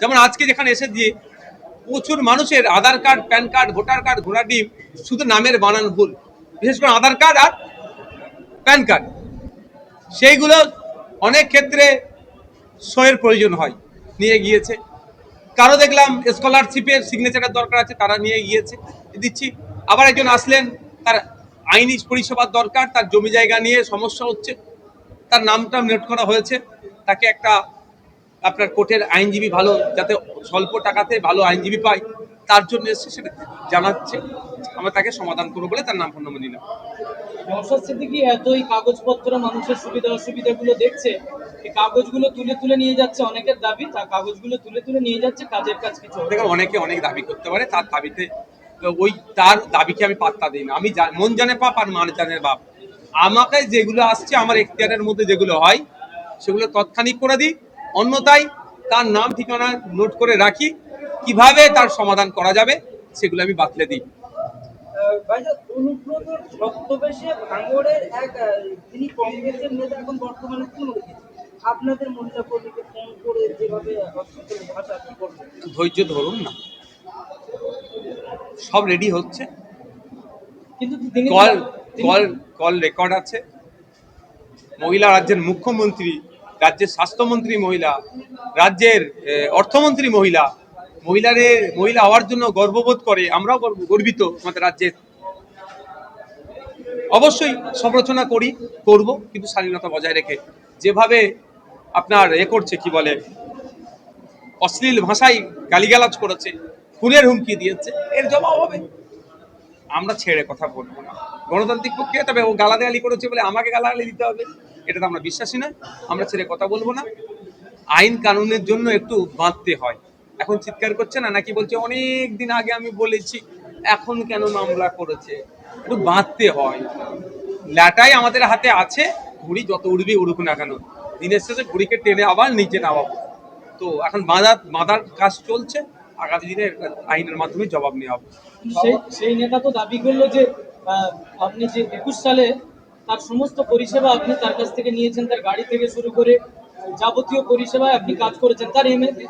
যেমন আজকে যেখানে এসে দিয়ে প্রচুর মানুষের Aadhaar card, PAN card, voter card, ঘোড়া ডিম, শুধু নামের বানান ভুল। বিশেষ করে আধার কার্ড আর প্যান কার্ড। সেইগুলো অনেক ক্ষেত্রে সইয়ের প্রয়োজন হয়, নিয়ে গিয়েছে। কারও দেখলাম স্কলারশিপের সিগনেচারের দরকার আছে, তারা নিয়ে গিয়েছে। দিচ্ছি। আবার একজন আসলেন, তার আইনি পরিষেবার দরকার, তার জমি জায়গা নিয়ে সমস্যা হচ্ছে, তার নামটা নোট করা হয়েছে। তাকে একটা আপনার কোর্টের আইনজীবী ভালো যাতে স্বল্প টাকাতে ভালো আইনজীবী পায় তার জন্য এসছে সেটা জানাচ্ছে। আমরা তাকে সমাধান করব বলে তার নাম ফোন নম্বর নিলাম। নওশাদ সিদ্দিকী এতই কাগজপত্র মানুষের সুবিধা অসুবিধাগুলো দেখছে এই কাগজগুলো তুলে তুলে নিয়ে যাচ্ছে অনেকের দাবি তা কাগজগুলো তুলে তুলে নিয়ে যাচ্ছে কাজের কাজ কিছু। দেখুন অনেকে অনেক দাবি করতে পারে তার দাবিতে তো ওই তার দাবিকে আমি পাত্তা দিই না। আমি মন জানে পাপ আর মান জানে বাপ। আমাকে যেগুলো আসছে আমার এখতিয়ারের মধ্যে যেগুলো হয় সেগুলো তৎক্ষণিক করে দিই অন্যথায় তার নাম ঠিকানা নোট করে রাখি। কীভাবে তার সমাধান করা যাবে সেগুলো আমি বাতলে দিই। ধৈর্য ধরুন না। সব রেডি হচ্ছে। কিন্তু কল কল কল রেকর্ড আছে। মহিলা রাজ্যের মুখ্যমন্ত্রী রাজ্যের স্বাস্থ্যমন্ত্রী মহিলা, রাজ্যের অর্থমন্ত্রী মহিলা মহিলাদের মহিলা হওয়ার জন্য গর্ববোধ করে, আমরাও গর্ব- গর্বিত আমাদের রাজ্যের। অবশ্যই সমালোচনা করি, করব, কিন্তু স্বাধীনতা বজায় রেখে। যেভাবে আপনার এ করছে, কি বলে, অশ্লীল ভাষায় গালিগালাজ করেছে, খুনের হুমকি দিয়েছে, এর জবাব হবে। আমরা ছেড়ে কথা বলব না। গণতান্ত্রিক প্রক্রিয়া তবে ও গালাগালি করেছে বলে আমাকে গালাগালি দিতে হবে। এটা তো আমরা বিশ্বাসী নয় আমরা ছেড়ে কথা বলব না। আইন কানুনের জন্য একটু বাঁধতে হয়। এখন চিৎকার করছে না, নাকি বলছে, অনেক দিন আগে আমি বলেছি, এখন কেন মামলা করেছে? একটু বাঁধতে হয়। ল্যাটাই আমাদের হাতে আছে, ঘুড়ি যত উড়বে উড়ুক না কেন। দিনের শেষে ঘুড়িকে টেনে আবার নিচে নামাবো। তো এখন বাঁধার বাঁধার কাজ চলছে, আগামী দিনে আইনের মাধ্যমে জবাব নেওয়া হবে। সেই নেতা তো দাবি করল যে আপনি যে একুশ সালে তার সমস্ত পরিষেবা আপনি তার কাছ থেকে নিয়েছেন, তার গাড়ি থেকে শুরু করে যাবতীয় পরিষেবায় আপনি কাজ করেছেন। তার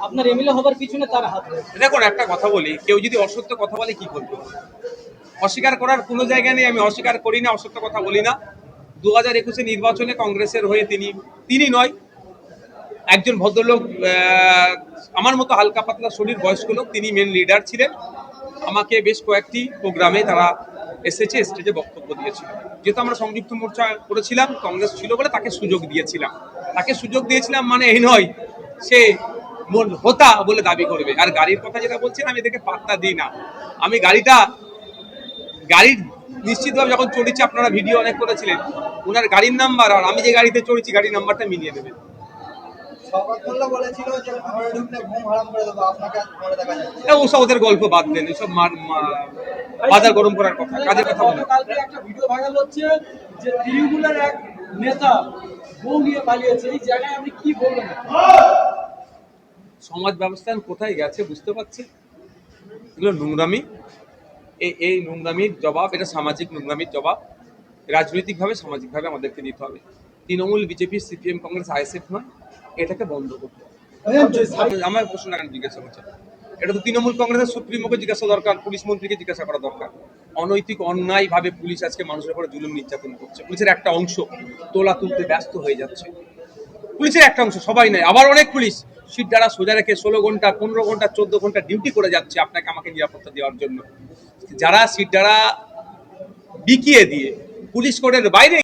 আপনার এমএলএ হবার পিছনে তার হাত দেখুন, একটা কথা বলি, কেউ যদি অসত্য কথা বলে কি করবে? অস্বীকার করার কোনো জায়গা নেই, আমি অস্বীকার করি না, অসত্য কথা বলি না। দু হাজার একুশে নির্বাচনে কংগ্রেসের হয়ে তিনি তিনি নয়, একজন ভদ্রলোক আমার মতো হালকা পাতলা শরীর বয়স্ক লোক, তিনি মেন লিডার ছিলেন। আমাকে বেশ কয়েকটি প্রোগ্রামে তারা এসেছে স্টেজে বক্তব্য দিয়েছিল। যেহেতু আমরা সংযুক্ত মোর্চা করেছিলাম, কংগ্রেস ছিল বলে তাকে সুযোগ দিয়েছিলাম। তাকে সুযোগ দিয়েছিলাম মানে এই নয়, সে হোতা বলে দাবি করবে। আর গাড়ির কথা যেটা বলছেন, আমি এদেরকে পাত্তা দিই না। আমি গাড়িটা, গাড়ির নিশ্চিতভাবে যখন চড়েছি, আপনারা ভিডিও অনেক করেছিলেন ওনার গাড়ির নাম্বার, আর আমি যে গাড়িতে চড়েছি, গাড়ির নাম্বারটা মিলিয়ে নেবেন ওসব ওদের গল্প বাদ দেন এসব বাজার গরম করার কথা কাজের কথা গতকালকে একটা ভিডিও ভাইরাল হচ্ছে যে তৃণমূলের এক নেতা বউ নিয়ে পালিয়েছে এই জায়গায় আপনি কি বলবেন? সমাজ ব্যবস্থান কোথায় গেছে বুঝতে পারছি? এগুলো নোংরামি। এই এই নোংরামির জবাব এটা সামাজিক নোংরামির জবাব। রাজনৈতিকভাবে সামাজিকভাবে আমাদেরকে দিতে হবে। Trinamool BJP CPM Congress ISF নয়। এটাকে বন্ধ করতে আমার প্রশ্ন কেন জিজ্ঞাসা করছে। এটা তো তৃণমূল কংগ্রেসের সুপ্রিমোকে জিজ্ঞাসা দরকার পুলিশ মন্ত্রীকে জিজ্ঞাসা করা দরকার। অনৈতিক অন্যায় ভাবে পুলিশ আজকে মানুষের উপরে জুলুম নির্যাতন করছে। পুলিশের একটা অংশ তোলা তুলতে ব্যস্ত হয়ে যাচ্ছে। পুলিশের একটা অংশ সবাই নয় আবার অনেক পুলিশ। সিট দ্বারা সোজা রেখে ষোলো ঘণ্টা পনেরো ঘণ্টা চোদ্দ ঘণ্টা ডিউটি করে যাচ্ছে আপনাকে আমাকে নিরাপত্তা দেওয়ার জন্য। যারা সিট দ্বারা বিকিয়ে দিয়ে পুলিশ কোর্টের বাইরে